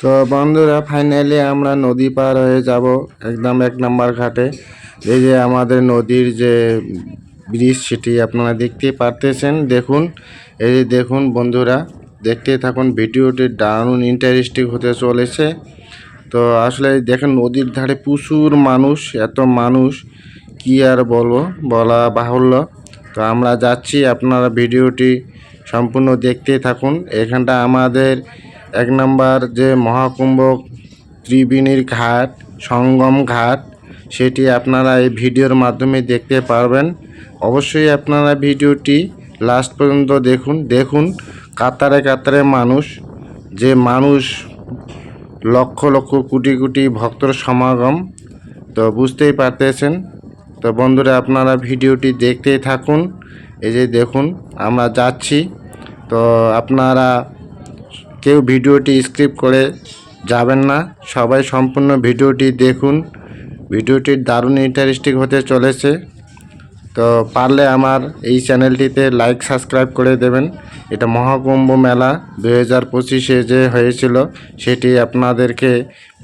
তো বন্ধুরা ফাইনালি আমরা নদী পার হয়ে যাব একদম এক নাম্বার ঘাটে। এই যে আমাদের নদীর যে ব্রিজ সেটি আপনারা দেখতেই পারতেছেন। দেখুন, এই যে দেখুন বন্ধুরা দেখতে থাকুন, ভিডিওটি দারুণ ইন্টারেস্টিং হতে চলেছে। তো আসলে দেখেন, নদীর ধারে প্রচুর মানুষ, এত মানুষ, কি আর বলব, বলা বাহুল্য। তো আমরা যাচ্ছি, আপনারা ভিডিওটি সম্পূর্ণ দেখতে থাকুন। এখানটা আমাদের এক নম্বর যে মহাকুম্ভ ত্রিবেণীর ঘাট, সঙ্গম ঘাট, সেটি আপনারা এই ভিডিওর মাধ্যমে দেখতে পারবেন। অবশ্যই আপনারা ভিডিওটি লাস্ট পর্যন্ত দেখুন। দেখুন কাতারে কাতারে মানুষ, যে মানুষ লক্ষ লক্ষ কোটি কোটি ভক্তর সমাগম, তো বুঝতেই পারতেছেন। তো বন্ধুরা, আপনারা ভিডিওটি দেখতেই থাকুন। এই যে দেখুন, আমরা যাচ্ছি। তো আপনারা কেউ ভিডিওটি স্ক্রিপ্ট করে যাবেন না। সবাই সম্পূর্ণ ভিডিওটি দেখুন। ভিডিওটি দারুণ ইন্টারেস্টিং হতে চলেছে। তো পারলে আমার এই চ্যানেলটিতে লাইক, সাবস্ক্রাইব করে দেবেন। এটা মহাকুম্ভ মেলা দু হাজার পঁচিশে যে হয়েছিল, সেটি আপনাদেরকে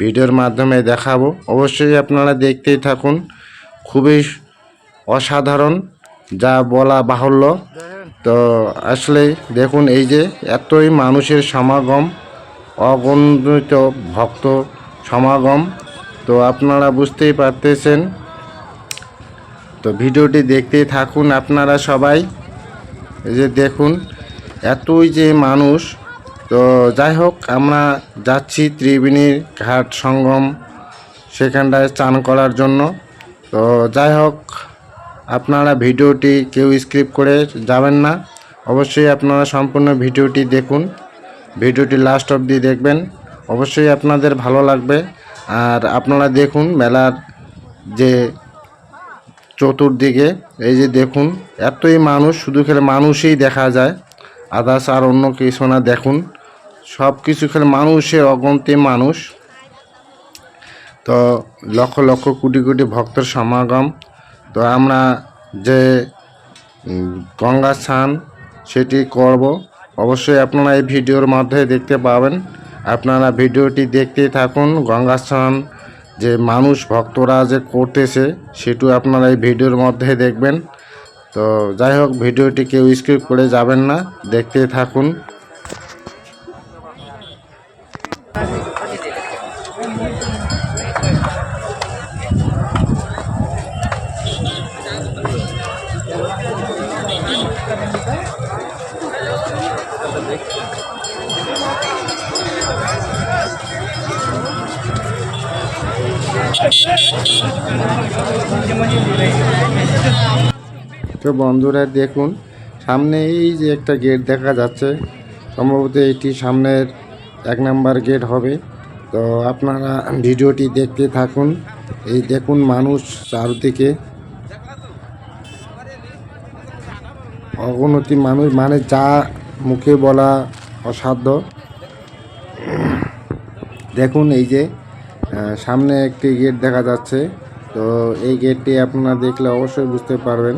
ভিডিওর মাধ্যমে দেখাবো। অবশ্যই আপনারা দেখতেই থাকুন। খুবই অসাধারণ যা বলা বাহুল্য। তো আসলে দেখুন, এই যে এতই মানুষের সমাগম, অগণিত ভক্ত সমাগম, তো আপনারা বুঝতেই পারতেছেন। তো ভিডিওটি দেখতেই থাকুন আপনারা সবাই। এই যে দেখুন, এতই যে মানুষ। তো যাই হোক, আমরা যাচ্ছি ত্রিবেণীর ঘাট সঙ্গম, সেখানটায় চান করার জন্য। তো যাই হোক আপনারা ভিডিওটি কেউ স্ক্রিপ্ট করে যাবেন না। অবশ্যই আপনারা সম্পূর্ণ ভিডিওটি দেখুন। ভিডিওটি লাস্ট অবধি দেখবেন। অবশ্যই আপনাদের ভালো লাগবে। আর আপনারা দেখুন মেলার যে চতুর্দিকে, এই যে দেখুন, এতই মানুষ, শুধু খেলে মানুষই দেখা যায়। আদার্স আর অন্য কিছু না দেখুন। সব কিছু খেলে মানুষের অগন্তি মানুষ। তো লক্ষ লক্ষ কোটি কোটি ভক্তের সমাগম। তো আমরা যে গঙ্গা স্নান সেটি করব। অবশ্যই আপনারা এই ভিডিওর মাধ্যমে দেখতে পাবেন। আপনারা ভিডিওটি দেখতেই থাকুন। গঙ্গা স্নান যে মানুষ, ভক্তরা যে করতেছে, সেটু আপনারা এই ভিডিওর মধ্যে দেখবেন। তো যাই হোক, ভিডিওটি কেউ স্কিপ করে যাবেন না। দেখতেই থাকুন। তো বন্ধুরা, দেখুন, সামনে এই যে একটা গেট দেখা যাচ্ছে, সম্ভবত এটি সামনের এক নাম্বার গেট হবে। তো আপনারা ভিডিওটি দেখতে থাকুন। এই দেখুন মানুষ চারদিকে। অগণতি মানুষ মানে যা মুখে বলা অসাধ্য। দেখুন এই যে সামনে একটি গেট দেখা যাচ্ছে। তো এই গেটটি আপনারা দেখলে অবশ্যই বুঝতে পারবেন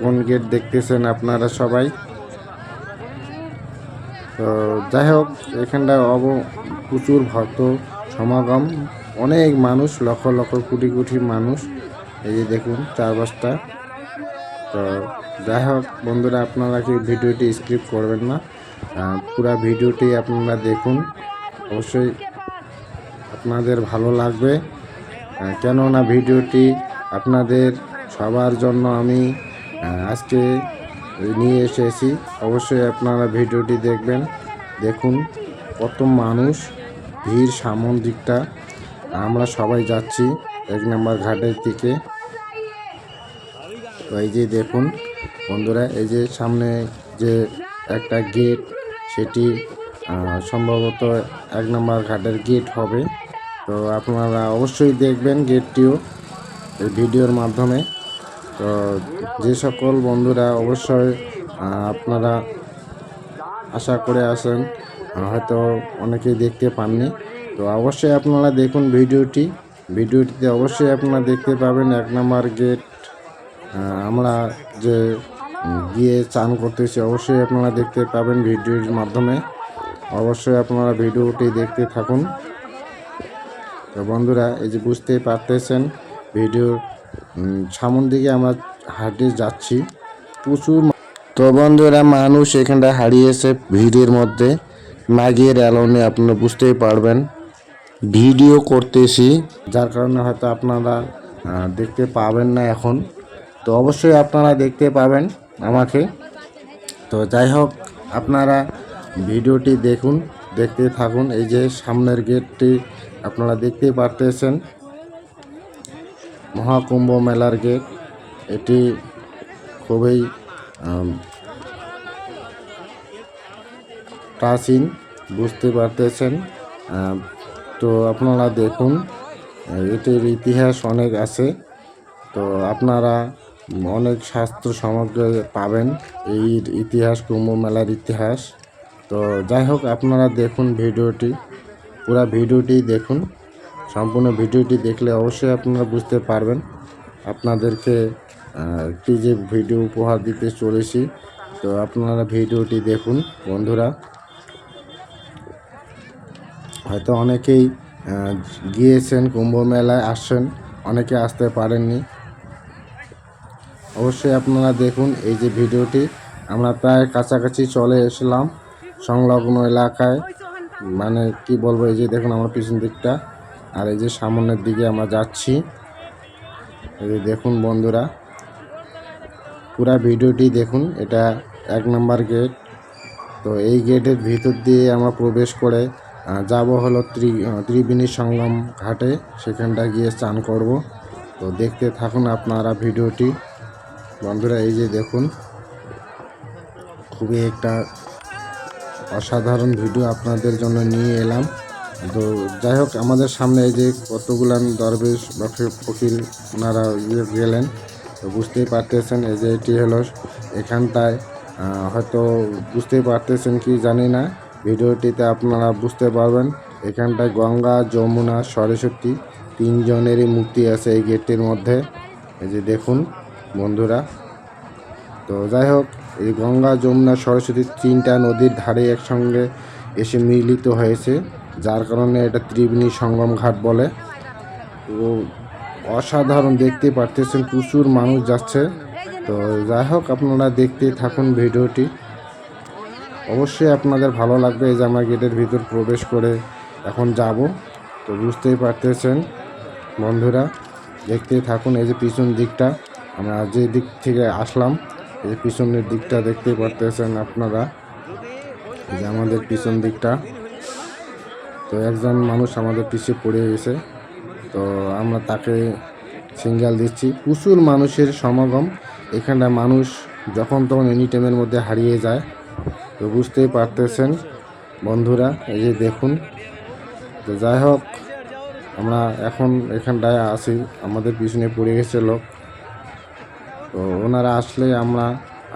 কোন গেট দেখতেছেন আপনারা সবাই। তো যাই হোক এখানটা অব প্রচুর ভক্ত, সমাগম। অনেক মানুষ, লক্ষ লক্ষ কোটি কোটি মানুষ। এই যে দেখুন চার পাঁচটা তো যাই হোক, বন্ধুরা, আপনারা কি ভিডিওটি স্ক্রিপ্ট করবেন না? পুরা ভিডিওটি আপনারা দেখুন। অবশ্যই আপনাদের ভালো লাগবে। কেননা ভিডিওটি আপনাদের সবার জন্য আমি আজকে নিয়ে এসেছি। অবশ্যই আপনারা ভিডিওটি দেখবেন। দেখুন, কত মানুষ ভিড় সামন দিকটা। আমরা সবাই যাচ্ছি এক নম্বর ঘাটের দিকে। এই যে দেখুন, বন্ধুরা, এই যে সামনে যে একটা গেট, সেটি সম্ভবত এক নম্বর ঘাটের গেট হবে। তো আপনারা অবশ্যই দেখবেন গেটটিও এই ভিডিওর মাধ্যমে। তো যে সকল বন্ধুরা অবশ্যই আপনারা আশা করে আসেন হয়তো অনেকেই দেখতে পাননি। তো অবশ্যই আপনারা দেখুন ভিডিওটি। ভিডিওটিতে অবশ্যই আপনারা দেখতে পাবেন এক নম্বর গেট আমরা যে গিয়ে চান করতেছি, অবশ্যই আপনারা দেখতে পাবেন ভিডিওর মাধ্যমে। অবশ্যই আপনারা ভিডিওটি দেখতে থাকুন। তো বন্ধুরা, এই যে বুঝতেই পারতেছেন, ভিডিওর সামন দিকে আমরা হাঁটে যাচ্ছি। প্রচুর তো বন্ধুরা, মানুষ এখানটা হারিয়েছে ভিড়ের মধ্যে। মাগিয়ে অ্যালোনে আপনারা বুঝতেই পারবেন। ভিডিও করতেছি, যার কারণে হয়তো আপনারা দেখতে পাবেন না এখন। তো অবশ্যই আপনারা দেখতে পাবেন আমাকে। তো যাই হোক, আপনারা ভিডিওটি দেখুন। দেখতে থাকুন, এই যে সামনের গেটটি আপনারা দেখতে পারতেছেন। মহাকুম্ভ মেলার গেট, এটি খুবই প্রাচীন, বুঝতে পারতেছেন। তো আপনারা দেখুন, এটির ইতিহাস অনেক আছে। তো আপনারা অনেক শাস্ত্র সামগ্রী পাবেন, এই ইতিহাস, কুম্ভ মেলার ইতিহাস। তো যাই হোক, আপনারা দেখুন ভিডিওটি। পুরো ভিডিওটি দেখুন। সম্পূর্ণ ভিডিওটি দেখলে অবশ্যই আপনারা বুঝতে পারবেন আপনাদেরকে একটি যে ভিডিও উপহার দিতে চলেছি। তো আপনারা ভিডিওটি দেখুন, বন্ধুরা। হয়তো অনেকেই গিয়েছেন কুম্ভ মেলায় আসছেন, অনেকে আসতে পারেননি। অবশ্যই আপনারা দেখুন এই যে ভিডিওটি। আমরা প্রায় কাছাকাছি চলে এসলাম। সংলগ্ন এলাকায়। মানে কি বলব, এই যে দেখুন আমার পিছন দিকটা, আর এই যে সামনের দিকে আমরা যাচ্ছি। এই যে দেখুন বন্ধুরা, পুরা ভিডিওটি দেখুন, এটা এক নম্বর গেট। তো এই গেটের ভিতর দিয়ে আমরা প্রবেশ করে যাব হলো ত্রি ত্রিবেণী সঙ্গম ঘাটে, সেখানটা গিয়ে স্নান করব। তো দেখতে থাকুন আপনারা ভিডিওটি। বন্ধুরা, এই যে দেখুন, খুবই একটা অসাধারণ ভিডিও আপনাদের জন্য নিয়ে এলাম। তো যাই হোক, আমাদের সামনে এই যে কতগুলান দরবেশ বা ফকির, ওনারা ইয়ে গেলেন, তো বুঝতেই পারতেছেন, এই যে এটি হলো এখানটায়। হয়তো বুঝতেই পারতেছেন কি জানি না, ভিডিওটিতে আপনারা বুঝতে পারবেন, এখানটায় গঙ্গা, যমুনা, সরস্বতী, তিনজনেরই মূর্তি আছে এই গেটটির মধ্যে। এই যে দেখুন, বন্ধুরা। তো যাই হোক এই গঙ্গা, যমুনা, সরস্বতী তিনটা নদীর ধারে একসঙ্গে এসে মিলিত হয়েছে, যার কারণে এটা ত্রিবেণী সঙ্গম ঘাট বলে। তো অসাধারণ দেখতে পারতেছেন, প্রচুর মানুষ যাচ্ছে। তো যাই হোক, আপনারা দেখতে থাকুন ভিডিওটি। অবশ্যই আপনাদের ভালো লাগবে এই যে আমরা গেটের ভিতর প্রবেশ করে এখন যাব। তো বুঝতেই পারতেছেন, বন্ধুরা, দেখতে থাকুন এই যে পিছন দিকটা। আমরা যে দিক থেকে আসলাম এই পিছনের দিকটা দেখতে পারতেছেন আপনারা। যে আমাদের পিছন দিকটা। তো একজন মানুষ আমাদের পিছিয়ে পড়ে গেছে। তো আমরা তাকে সিঙ্গেল দিচ্ছি। প্রচুর মানুষের সমাগম। এখানে মানুষ যখন তখন এনি টাইমের মধ্যে হারিয়ে যায়। তো বুঝতেই পারতেছেন বন্ধুরা, এই যে দেখুন। তো যাই হোক, আমরা এখন এখানটায় আসি আমাদের পিছনে পড়ে গেছে লোক। তো ওনারা আসলে আমরা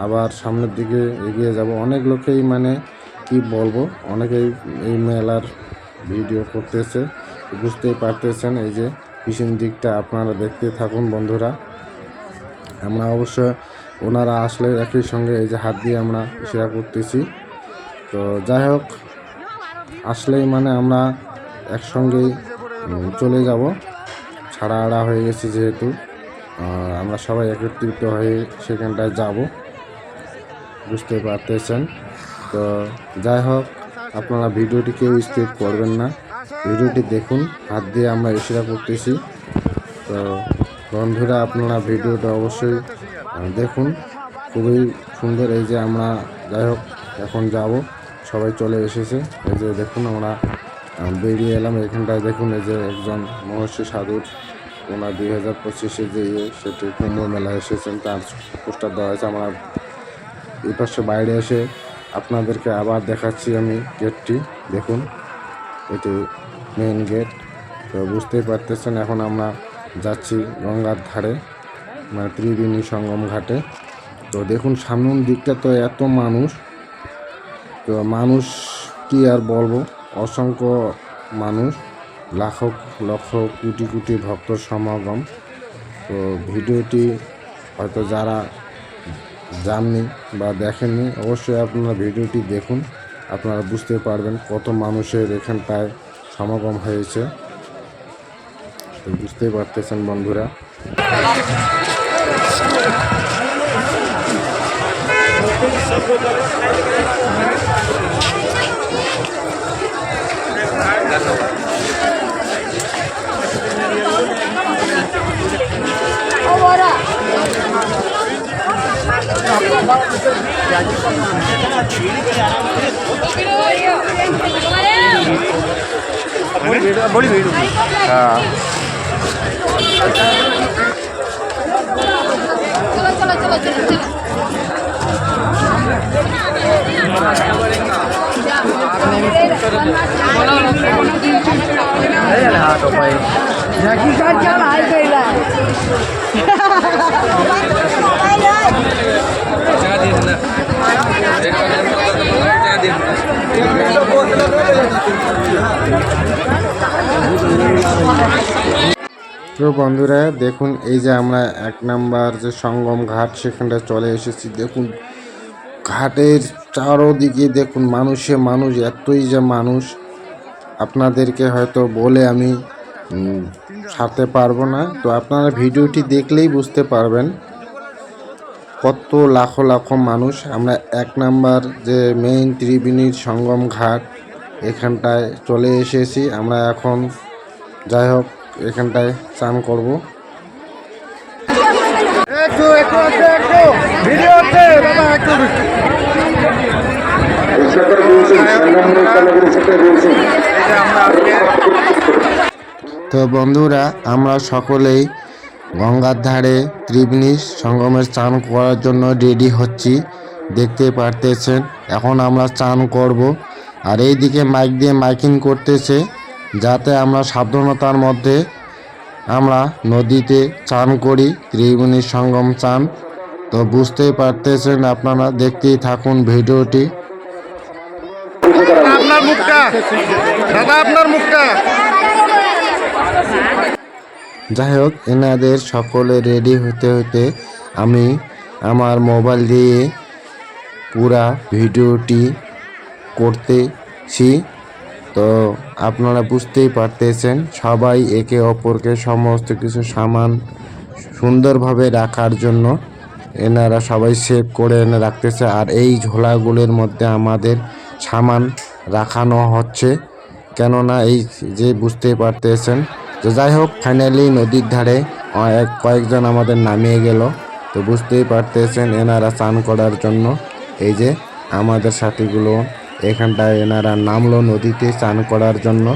আবার সামনের দিকে এগিয়ে যাব। অনেক লোকেই মানে কি বলব, অনেকেই এই মেলার ভিডিও করতেছে। বুঝতেই পারতেছেন, এই যে পিছন দিকটা আপনারা দেখতে থাকুন বন্ধুরা। আমরা অবশ্য ওনারা আসলে একই সঙ্গে এই যে হাত দিয়ে আমরা শেয়ার করতেছি। তো যাই হোক, আসলেই মানে আমরা একসঙ্গেই চলে যাব। ছাড়া আড়া হয়ে গেছে যেহেতু। আমরা সবাই একত্রিত হয়ে সেখানটায় যাব। বুঝতে পারতেছেন? তো যাই হোক, আপনারা ভিডিওটি কেউ স্কিপ করবেন না। ভিডিওটি দেখুন, হাত দিয়ে আমরা ইশারা করতেছি। তো বন্ধুরা, আপনারা ভিডিওটা অবশ্যই দেখুন। খুবই সুন্দর এই যে আমরা, যাই হোক, এখন যাব। সবাই চলে এসেছে। এই যে দেখুন আমরা বেরিয়ে এলাম। এখানটায় দেখুন এই যে একজন মহর্ষি সাধুর ওনার দুই হাজার পঁচিশে যে সেটি কুম্ভ মেলায় এসেছেন, তার পোস্টার দেওয়া হয়েছে। আমরা এই পাশে বাইরে এসে আপনাদেরকে আবার দেখাচ্ছি আমি গেটটি। দেখুন, এটি মেইন গেট তো বুঝতেই পারতেছেন, এখন আমরা যাচ্ছি গঙ্গার ধারে মানে ত্রিবেণী সঙ্গম ঘাটে। তো দেখুন, সামনের দিকটা তো এত মানুষ। তো মানুষ কি আর বলব? অসংখ্য মানুষ। লাখো লক্ষ কোটি কোটি ভক্ত সমাগম। তো ভিডিওটি হয়তো যারা জাননি বা দেখেননি, অবশ্যই আপনারা ভিডিওটি দেখুন। আপনারা বুঝতে পারবেন কত মানুষের এখানটায় সমাগম হয়েছে। বুঝতেই পারতেছেন বন্ধুরা। થોડી જોઈતું હા હા તો ભાઈ তো বন্ধুরা, দেখুন এই যে আমরা এক নাম্বার যে সঙ্গম ঘাট, সেখানটা চলে এসেছি। দেখুন, ঘাটের চারোদিকে দেখুন মানুষে মানুষ, এতই যে মানুষ। আপনাদেরকে হয়তো বলে আমি ছাড়তে পারব না। তো আপনারা ভিডিওটি দেখলেই বুঝতে পারবেন কত লাখো লাখো মানুষ। আমরা এক নাম্বার যে মেইন ত্রিবেণীর সঙ্গম ঘাট, এখানটায় চলে এসেছি। আমরা এখন, যাই হোক এখানটায় চান করব। একটু একটু একটু একটু। ভিডিও হচ্ছে দাদা একটু। তো বন্ধুরা আমরা সকলেই গঙ্গার ধারে ত্রিবেণী সঙ্গমের স্নান করার জন্য রেডি হচ্ছি। দেখতে পারতেছেন এখন আমরা স্নান করব। আর এইদিকে মাইক দিয়ে মাইকিং করতেছে যাতে আমরা সাবধানতার মধ্যে আমরা নদীতে চান করি ত্রিবেণী সঙ্গম চান। তো বুঝতেই পারতেছেন আপনারা দেখতেই থাকুন ভিডিওটি। আপনার মুখটা দাদা আপনার মুখটা। যাই হোক এনাদের সকলে রেডি হতে হতে আমি আমার মোবাইল দিয়ে পুরা ভিডিওটি করতেছি। তো আপনারা বুঝতেই পারতেছেন, সবাই একে অপরকে সমস্ত কিছু সামান সুন্দরভাবে রাখার জন্য এনারা সবাই সেভ করে এনে রাখতেছে। আর এই ঝোলাগুলোর মধ্যে আমাদের সামান রাখানো হচ্ছে। কেননা এই যে বুঝতেই পারতেছেন, তো যাই হোক ফাইনালি নদীর ধারে কয়েকজন আমাদের নামিয়ে গেল। তো বুঝতেই পারতেছেন এনারা চান করার জন্য। এই যে আমাদের সাথীগুলো এখানটায় এনারা নামলো নদীতে চান করার জন্য।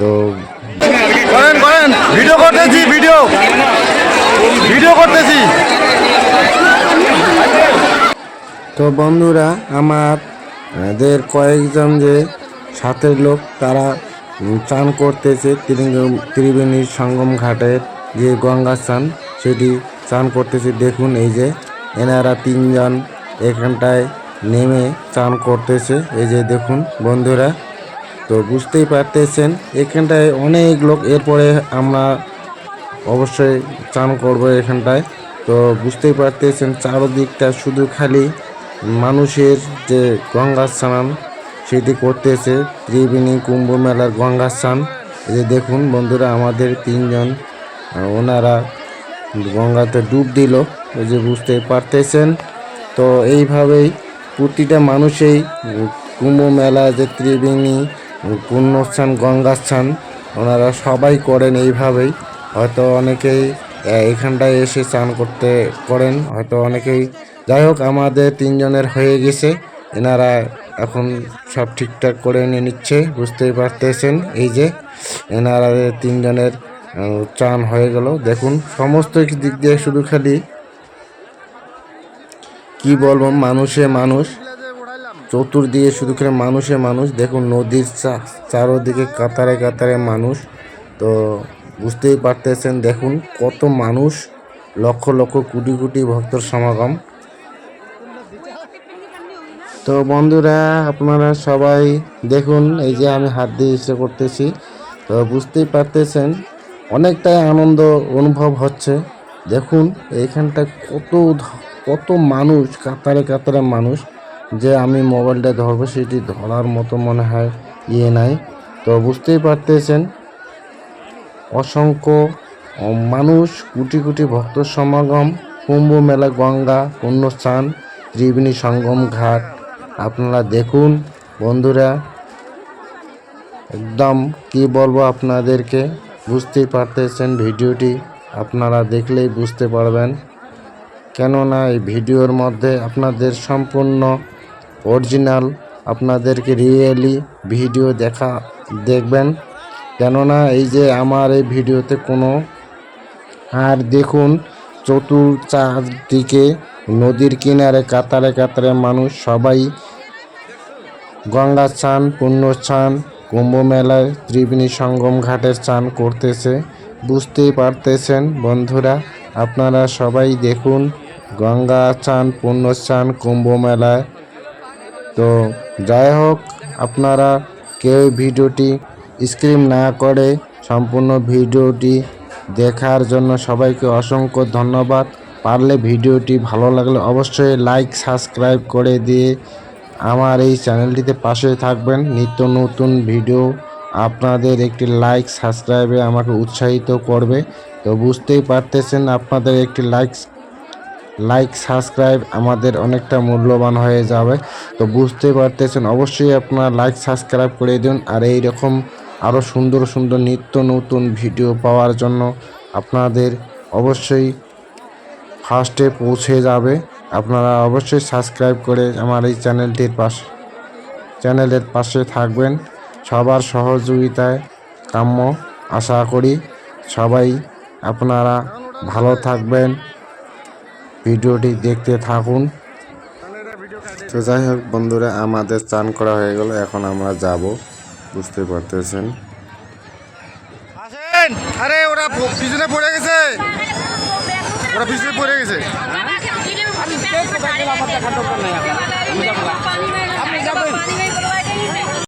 তো করেন করেন। ভিডিও করতেছি ভিডিও। ভিডিও করতেছি। তো বন্ধুরা আমার দের কয়েকজন যে সাথের লোক তারা চান করতেছে ত্রিবেণীর সঙ্গম ঘাটের যে গঙ্গা স্নান সেটি চান করতেছে। দেখুন এই যে এনারা তিনজন এখানটায় নেমে চান করতেছে। এই যে দেখুন বন্ধুরা, তো বুঝতেই পারতেছেন, এখানটায় অনেক লোক, এরপরে আমরা অবশ্যই চান করব এখানটায়। তো বুঝতেই পারতেছেন, চারদিকটা শুধু খালি মানুষের যে গঙ্গা স্নান সেটি করতেছে, ত্রিবেণী কুম্ভ মেলার গঙ্গা স্নান। এই যে দেখুন বন্ধুরা, আমাদের তিনজন, ওনারা গঙ্গাতে ডুব দিল, এই যে বুঝতে পারতেছেন। তো এইভাবেই প্রতিটা মানুষেই কুম্ভ মেলা যে ত্রিবেণী পুণ্যস্থান গঙ্গা স্থান ওনারা সবাই করেন এইভাবেই। হয়তো অনেকেই এখানটায় এসে স্নান করতে করেন, হয়তো অনেকেই। যাই হোক, আমাদের তিনজনের হয়ে গেছে। এনারা এখন সব ঠিকঠাক করে নিয়ে নিচ্ছে, বুঝতেই পারতেছেন। এই যে, এনারা তিনজনের চান হয়ে গেল। দেখুন, সমস্ত দিক দিয়ে শুধু খালি কি বলব, মানুষে মানুষ। চতুর্দিকে শুধু খালি মানুষে মানুষ। দেখুন নদীর চারোদিকে কাতারে কাতারে মানুষ। তো বুঝতেই পারতেছেন, দেখুন কত মানুষ, লক্ষ লক্ষ কোটি কোটি ভক্তর সমাগম। তো বন্ধুরা, আপনারা সবাই দেখুন, এই যে আমি হাত দিয়ে ইচ্ছে করতেছি। তো বুঝতেই পারতেছেন, অনেকটাই আনন্দ অনুভব হচ্ছে। দেখুন এইখানটা কত কত মানুষ, কাতারে কাতারে মানুষ যে আমি মোবাইলটা ধরবো, সেটি ধরার মতো মনে হয় ইয়ে নাই। তো বুঝতেই পারতেছেন, অসংখ্য মানুষ, কোটি কোটি ভক্ত সমাগম, কুম্ভ মেলা, গঙ্গা, পুণ্যস্থান, ত্রিবেণী সঙ্গম ঘাট। আপনারা দেখুন, বন্ধুরা, একদম কি বলব আপনাদেরকে, বুঝতেই পারতেছেন ভিডিওটি, আপনারা দেখলেই বুঝতে পারবেন। কেননা এই ভিডিওর মধ্যে আপনাদের সম্পূর্ণ অরিজিনাল, আপনাদেরকে রিয়েলি ভিডিও দেখা, দেখবেন। কেননা এই যে আমার এই ভিডিওতে কোনো আর দেখুন চতুর চারদিকে নদীর কিনারে, কাতারে কাতারে মানুষ সবাই গঙ্গা স্নান, পুণ্য স্নান, কুম্ভ মেলায় ত্রিবেণী সঙ্গম ঘাটের স্নান করতেছে। বুঝতেই পারতেছেন বন্ধুরা, আপনারা সবাই দেখুন গঙ্গা স্নান, পুণ্য স্নান, কুম্ভ মেলায়। তো যাই হোক, আপনারা কেউ ভিডিওটি স্ক্রিন না করে সম্পূর্ণ ভিডিওটি দেখার জন্য সবাইকে অসংখ্য ধন্যবাদ। পারলে ভিডিওটি ভালো লাগলে অবশ্যই লাইক সাবস্ক্রাইব করে দিয়ে আমার এই চ্যানেলটিতে পাশে থাকবেন। নিত্য নতুন ভিডিও আপনাদের একটি লাইক সাবস্ক্রাইবে আমাকে উৎসাহিত করবে। তো বুঝতেই পারতেছেন আপনাদের একটি লাইক লাইক সাবস্ক্রাইব আমাদের অনেকটা মূল্যবান হয়ে যাবে। তো বুঝতে পারতেছেন, অবশ্যই আপনারা লাইক সাবস্ক্রাইব করে দিন। আর এই রকম আরও সুন্দর সুন্দর নিত্য নতুন ভিডিও পাওয়ার জন্য আপনাদের অবশ্যই ফার্স্টে পৌঁছে যাবে। আপনারা অবশ্যই সাবস্ক্রাইব করে আমার এই চ্যানেলটির পাশে চ্যানেলের পাশে থাকবেন। সবার সহযোগিতায় কাম্য। আশা করি সবাই আপনারা ভালো থাকবেন। ভিডিওটি দেখতে থাকুন। তো যাই হোক বন্ধুরা আমাদের চান করা হয়ে গেল এখন আমরা যাব। বুঝতে পারতেছেন? আরে ওরা পিছনে পড়ে গেছে। ওরা পিছনে পড়ে গেছে।